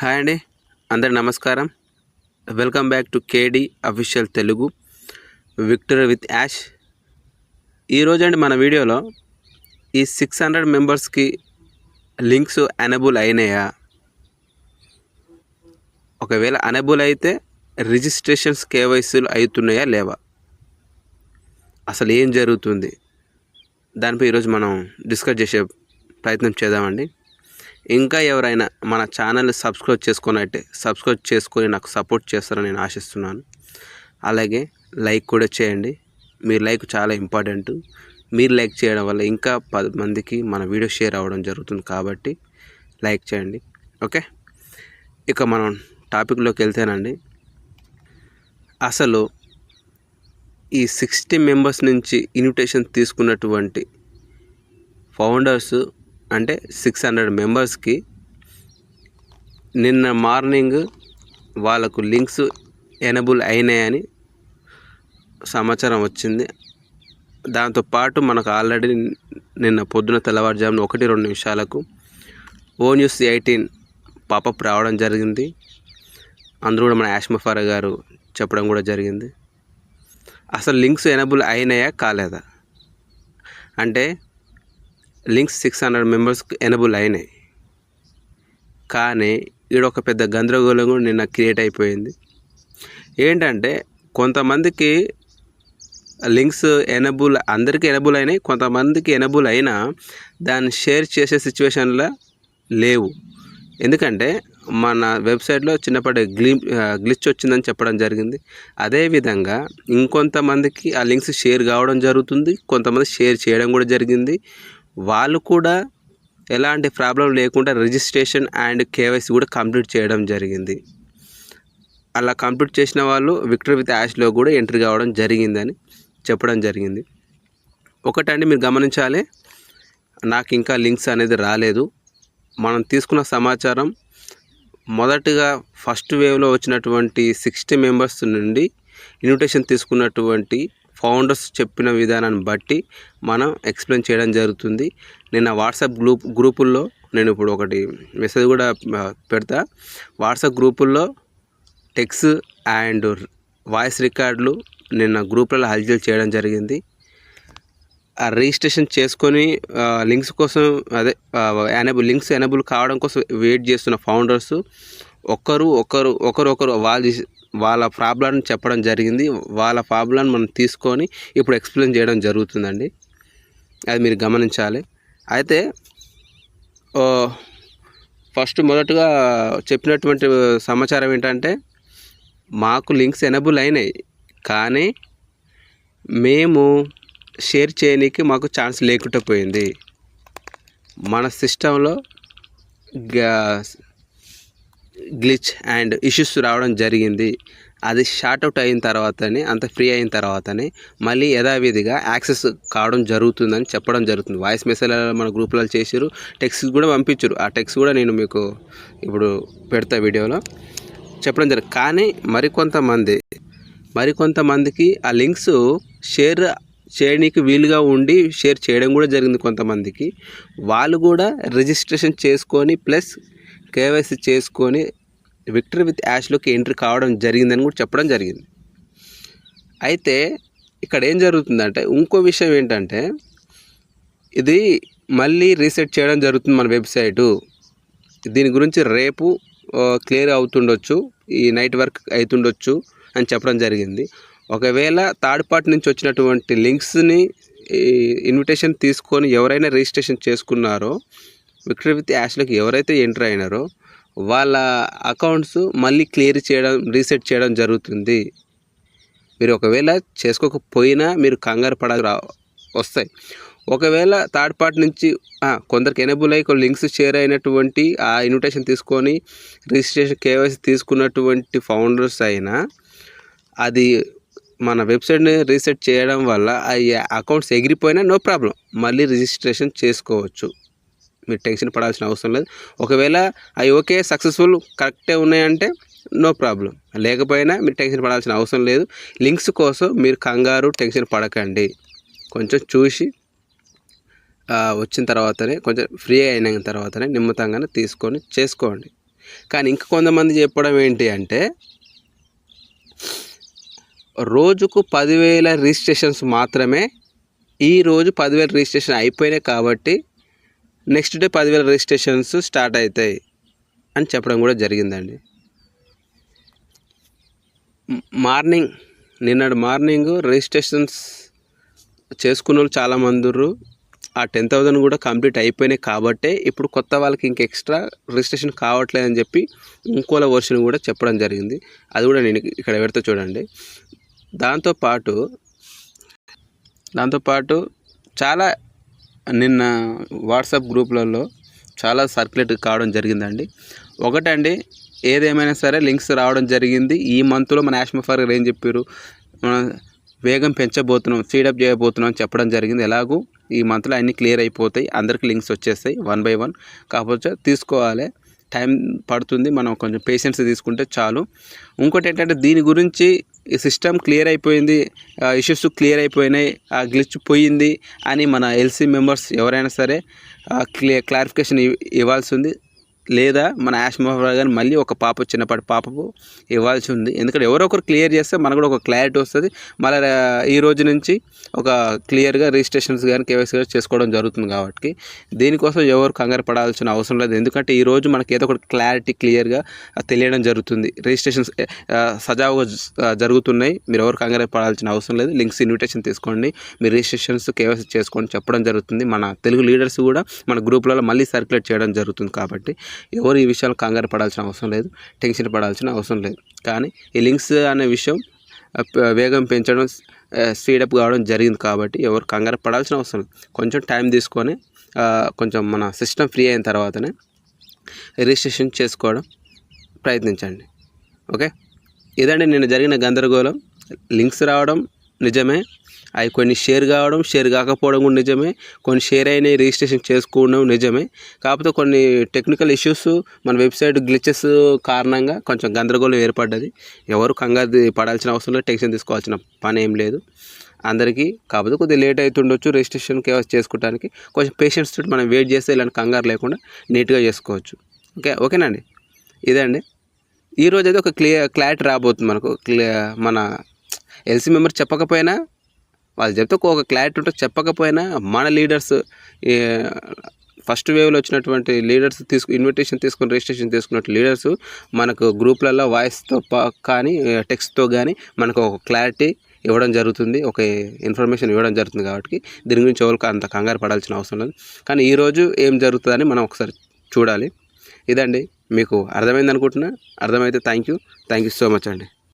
Hi అండి అందరి నమస్కారం. వెల్కమ్ బ్యాక్ టు కేడి official Telugu victor with Yash ఈరోజు అండి మన వీడియోలో ఈ సిక్స్ హండ్రెడ్ మెంబర్స్కి లింక్స్ అనబుల్ అయినాయా? ఒకవేళ అనబుల్ అయితే రిజిస్ట్రేషన్స్ కేవైసీలు అవుతున్నాయా లేవా? అసలు ఏం జరుగుతుంది? దానిపై ఈరోజు మనం డిస్కస్ చేసే ప్రయత్నం చేద్దామండి. ఇంకా ఎవరైనా మన ఛానల్ని సబ్స్క్రైబ్ చేసుకున్నట్టే సబ్స్క్రైబ్ చేసుకొని నాకు సపోర్ట్ చేస్తారని నేను ఆశిస్తున్నాను. అలాగే లైక్ కూడా చేయండి. మీ లైక్ చాలా ఇంపార్టెంట్. మీరు లైక్ చేయడం వల్ల ఇంకా పది మందికి మన వీడియో షేర్ అవ్వడం జరుగుతుంది కాబట్టి లైక్ చేయండి. ఓకే? ఇక మనం టాపిక్లోకి వెళ్తేనండి. అసలు ఈ సిక్స్టీ మెంబర్స్ నుంచి ఇన్విటేషన్ తీసుకున్నటువంటి ఫౌండర్స్ అంటే సిక్స్ హండ్రెడ్ మెంబర్స్కి నిన్న మార్నింగ్ వాళ్ళకు లింక్స్ ఎనబుల్ అయినాయని సమాచారం వచ్చింది. దాంతోపాటు మనకు ఆల్రెడీ నిన్న పొద్దున తెల్లవారుజామున ఒకటి రెండు నిమిషాలకు ఓ న్యూస్ ఎయిటీన్ పాపప్ రావడం జరిగింది. అందులో కూడా మన యాష్మఫారా గారు చెప్పడం కూడా జరిగింది. అసలు లింక్స్ ఎనబుల్ అయినాయా కాలేదా? అంటే లింక్స్ సిక్స్ హండ్రెడ్ మెంబర్స్కి ఎనబుల్ అయినాయి. కానీ ఈడ ఒక పెద్ద గందరగోళం కూడా నిన్న క్రియేట్ అయిపోయింది. ఏంటంటే కొంతమందికి లింక్స్ ఎనబుల్ అందరికీ ఎనబుల్ అయినాయి. కొంతమందికి ఎనబుల్ అయినా దాన్ని షేర్ చేసే సిచ్యువేషన్లో లేవు. ఎందుకంటే మన వెబ్సైట్లో చిన్నపాటి గ్లీ గ్లిచ్ వచ్చిందని చెప్పడం జరిగింది. అదేవిధంగా ఇంకొంతమందికి ఆ లింక్స్ షేర్ కావడం జరుగుతుంది. కొంతమంది షేర్ చేయడం కూడా జరిగింది. వాళ్ళు కూడా ఎలాంటి ప్రాబ్లం లేకుండా రిజిస్ట్రేషన్ అండ్ కేవైసీ కూడా కంప్లీట్ చేయడం జరిగింది. అలా కంప్లీట్ చేసిన వాళ్ళు విక్టర్ విత్ యాష్లో కూడా ఎంట్రీ కావడం జరిగిందని చెప్పడం జరిగింది. ఒకటండి మీరు గమనించాలి నాకు ఇంకా లింక్స్ అనేది రాలేదు. మనం తీసుకున్న సమాచారం మొదటగా ఫస్ట్ వేవ్లో వచ్చినటువంటి సిక్స్టీ మెంబర్స్ నుండి ఇన్విటేషన్ తీసుకున్నటువంటి ఫౌండర్స్ చెప్పిన విధానాన్ని బట్టి మనం ఎక్స్ప్లెయిన్ చేయడం జరుగుతుంది. నేను వాట్సాప్ గ్రూప్ గ్రూపుల్లో నేను ఇప్పుడు ఒకటి మెసేజ్ కూడా పెడతా. వాట్సాప్ గ్రూపుల్లో టెక్స్ అండ్ వాయిస్ రికార్డులు నిన్న గ్రూప్లలో హల్చల్ చేయడం జరిగింది. ఆ రిజిస్ట్రేషన్ చేసుకొని లింక్స్ కోసం అదే ఎనేబుల్ లింక్స్ ఎనేబుల్ కావడం కోసం వెయిట్ చేస్తున్న ఫౌండర్స్ ఒక్కరు ఒకరు ఒకరు ఒకరు వాళ్ళు వాళ్ళ ప్రాబ్లం చెప్పడం జరిగింది. వాళ్ళ ప్రాబ్లం మనం తీసుకొని ఇప్పుడు ఎక్స్ప్లెయిన్ చేయడం జరుగుతుందండి. అది మీరు గమనించాలి. అయితే ఫస్ట్ మొదటగా చెప్పినటువంటి సమాచారం ఏంటంటే మాకు లింక్స్ ఎనబుల్ అయినాయి. కానీ మేము షేర్ చేయడానికి మాకు ఛాన్స్ లేకుండా పోయింది. మన సిస్టంలో గ్లిచ్ అండ్ ఇష్యూస్ రావడం జరిగింది. అది షార్ట్ అవుట్ అయిన తర్వాతనే అంత ఫ్రీ అయిన తర్వాతనే మళ్ళీ యథావిధిగా యాక్సెస్ కావడం జరుగుతుందని చెప్పడం జరుగుతుంది. వాయిస్ మెసేజ్ మన గ్రూప్లలో చేసారు టెక్స్ట్ కూడా పంపించారు ఆ టెక్స్ట్ కూడా నేను మీకు ఇప్పుడు పెడతా వీడియోలో చెప్పడం జరిగింది కానీ మరికొంతమంది మరికొంతమందికి ఆ లింక్స్ షేర్ చేయడానికి వీలుగా ఉండి షేర్ చేయడం కూడా జరిగింది కొంతమందికి. వాళ్ళు కూడా రిజిస్ట్రేషన్ చేసుకొని ప్లస్ కేవైసీ చేసుకొని విక్టరీ విత్ యాష్లోకి ఎంట్రీ కావడం జరిగిందని కూడా చెప్పడం జరిగింది. అయితే ఇక్కడ ఏం జరుగుతుందంటే ఇంకో విషయం ఏంటంటే ఇది మళ్ళీ రీసెట్ చేయడం జరుగుతుంది మన వెబ్సైటు. దీని గురించి రేపు క్లియర్ అవుతుండొచ్చు ఈ నైట్ వర్క్ అవుతుండొచ్చు అని చెప్పడం జరిగింది. ఒకవేళ థర్డ్ పార్టీ నుంచి వచ్చినటువంటి లింక్స్ని ఇన్విటేషన్ తీసుకొని ఎవరైనా రిజిస్ట్రేషన్ చేసుకున్నారో విక్టరీ విత్ యాష్లోకి ఎవరైతే ఎంటర్ అయినారో వాళ్ళ అకౌంట్స్ మళ్ళీ క్లియర్ చేయడం రీసెట్ చేయడం జరుగుతుంది. మీరు ఒకవేళ చేసుకోకపోయినా మీరు కంగారు పడ వస్తాయి. ఒకవేళ థర్డ్ పార్టీ నుంచి కొందరికి ఎనేబుల్ అయ్యి కొన్ని లింక్స్ షేర్ అయినటువంటి ఆ ఇన్విటేషన్ తీసుకొని రిజిస్ట్రేషన్ కేవైసీ తీసుకున్నటువంటి ఫౌండర్స్ అయినా అది మన వెబ్సైట్ని రీసెట్ చేయడం వల్ల ఆ అకౌంట్స్ ఎగిరిపోయినా నో ప్రాబ్లం మళ్ళీ రిజిస్ట్రేషన్ చేసుకోవచ్చు. మీరు టెన్షన్ పడాల్సిన అవసరం లేదు. ఒకవేళ అవి ఓకే సక్సెస్ఫుల్ కరెక్టే ఉన్నాయంటే నో ప్రాబ్లం లేకపోయినా మీరు టెన్షన్ పడాల్సిన అవసరం లేదు. లింక్స్ కోసం మీరు కంగారు టెన్షన్ పడకండి. కొంచెం చూసి వచ్చిన తర్వాతనే కొంచెం ఫ్రీ అయిన తర్వాతనే నిమ్మతంగానే తీసుకొని చేసుకోండి. కానీ ఇంక కొంతమంది చెప్పడం ఏంటి అంటే రోజుకు పదివేల రిజిస్ట్రేషన్స్ మాత్రమే ఈ రోజు పదివేల రిజిస్ట్రేషన్ అయిపోయినాయి కాబట్టి నెక్స్ట్ డే పదివేల రిజిస్ట్రేషన్స్ స్టార్ట్ అవుతాయి అని చెప్పడం కూడా జరిగిందండి. మార్నింగ్ నిన్నటి మార్నింగ్ రిజిస్ట్రేషన్స్ చేసుకున్న వాళ్ళు చాలామంది ఆ టెన్ థౌజండ్ కూడా కంప్లీట్ అయిపోయినాయి కాబట్టే ఇప్పుడు కొత్త వాళ్ళకి ఇంక ఎక్స్ట్రా రిజిస్ట్రేషన్ కావట్లేదని చెప్పి ఇంకోల వర్షన్ కూడా చెప్పడం జరిగింది. అది కూడా నేను ఇక్కడ పెడితే చూడండి. దాంతోపాటు దాంతోపాటు చాలా నిన్న వాట్సాప్ గ్రూప్లలో చాలా సర్క్యులేట్ కావడం జరిగిందండి. ఒకటండి ఏదేమైనా సరే లింక్స్ రావడం జరిగింది. ఈ మంత్లో మన యాష్మఫర్ గారు ఏం చెప్పారు? మన వేగం పెంచబోతున్నాం స్పీడప్ చేయబోతున్నాం అని చెప్పడం జరిగింది. ఎలాగూ ఈ మంత్లో అన్నీ క్లియర్ అయిపోతాయి. అందరికి లింక్స్ వచ్చేస్తాయి వన్ బై వన్. కాకపోతే తీసుకోవాలి. టైం పడుతుంది. మనం కొంచెం పేషెన్స్ తీసుకుంటే చాలు. ఇంకోటి ఏంటంటే దీని గురించి ఈ సిస్టమ్ క్లియర్ అయిపోయింది ఇష్యూస్ క్లియర్ అయిపోయినాయి ఆ గ్లిచ్ పోయింది అని మన ఎల్సీ మెంబర్స్ ఎవరైనా సరే క్లియర్ క్లారిఫికేషన్ ఇవ్వాల్సి ఉంది. లేదా మన యాష్ కానీ మళ్ళీ ఒక పాప చిన్నపాటి పాపకు ఇవ్వాల్సి ఉంది. ఎందుకంటే ఎవరో ఒకరు క్లియర్ చేస్తే మనకు కూడా ఒక క్లారిటీ వస్తుంది. మళ్ళీ ఈ రోజు నుంచి ఒక క్లియర్గా రిజిస్ట్రేషన్స్ కానీ కేవైసీ కానీ చేసుకోవడం జరుగుతుంది కాబట్టి దీనికోసం ఎవరు కంగారు పడాల్సిన అవసరం లేదు. ఎందుకంటే ఈ రోజు మనకి ఏదో ఒకటి క్లారిటీ క్లియర్గా తెలియడం జరుగుతుంది. రిజిస్ట్రేషన్స్ సజావుగా జరుగుతున్నాయి. మీరు ఎవరు కంగారు పడాల్సిన అవసరం లేదు. లింక్స్ ఇన్విటేషన్ తీసుకోండి. మీరు రిజిస్ట్రేషన్స్ కేవైసీ చేసుకోండి చెప్పడం జరుగుతుంది. మన తెలుగు లీడర్స్ కూడా మన గ్రూప్లలో మళ్ళీ సర్క్యులేట్ చేయడం జరుగుతుంది కాబట్టి ఎవరు ఈ విషయాలు కంగారు పడాల్సిన అవసరం లేదు టెన్షన్ పడాల్సిన అవసరం లేదు. కానీ ఈ లింక్స్ అనే విషయం వేగం పెంచడం స్పీడప్ కావడం జరిగింది కాబట్టి ఎవరు కంగారు పడాల్సిన అవసరం లేదు. కొంచెం టైం తీసుకొని కొంచెం మన సిస్టమ్ ఫ్రీ అయిన తర్వాతనే రిజిస్ట్రేషన్ చేసుకోవడం ప్రయత్నించండి. ఓకే? ఇదండి నేను జరిగిన గందరగోళం. లింక్స్ రావడం నిజమే అవి కొన్ని షేర్ కావడం షేర్ కాకపోవడం కూడా నిజమే. కొన్ని షేర్ అయినాయి రిజిస్ట్రేషన్ చేసుకోవడం నిజమే. కాకపోతే కొన్ని టెక్నికల్ ఇష్యూస్ మన వెబ్సైట్ గ్లిచెస్ కారణంగా కొంచెం గందరగోళం ఏర్పడ్డది. ఎవరు కంగారు పడాల్సిన అవసరం లేదు టెన్షన్ తీసుకోవాల్సిన పని ఏం లేదు. అందరికీ కాకపోతే కొద్దిగా లేట్ అవుతుండొచ్చు రిజిస్ట్రేషన్ కేవైసీ చేసుకోవడానికి కొంచెం పేషెంట్స్ తోటి మనం వెయిట్ చేస్తే ఇలాంటి కంగారు లేకుండా నీట్గా చేసుకోవచ్చు. ఓకే ఓకేనండి ఇదే అండి. ఈరోజు అయితే ఒక క్లియర్ క్లారిటీ రాబోతుంది మనకు. క్లియర్ మన ఎల్సీ మెంబర్ చెప్పకపోయినా వాళ్ళు చెప్తే ఒక క్లారిటీ ఉంటుంది చెప్పకపోయినా మన లీడర్స్ ఫస్ట్ వేవ్లో వచ్చినటువంటి లీడర్స్ తీసుకు ఇన్విటేషన్ తీసుకుని రిజిస్ట్రేషన్ తీసుకున్న లీడర్స్ మనకు గ్రూప్లలో వాయిస్తో కానీ టెక్స్ట్తో కానీ మనకు ఒక క్లారిటీ ఇవ్వడం జరుగుతుంది ఒక ఇన్ఫర్మేషన్ ఇవ్వడం జరుగుతుంది కాబట్టి దీని గురించి ఎవరికి అంత కంగారు పడాల్సిన అవసరం లేదు. కానీ ఈరోజు ఏం జరుగుతుందని మనం ఒకసారి చూడాలి. ఇదండి మీకు అర్థమైంది అనుకుంటున్నా. అర్థమైతే thank you thank you so much అండి.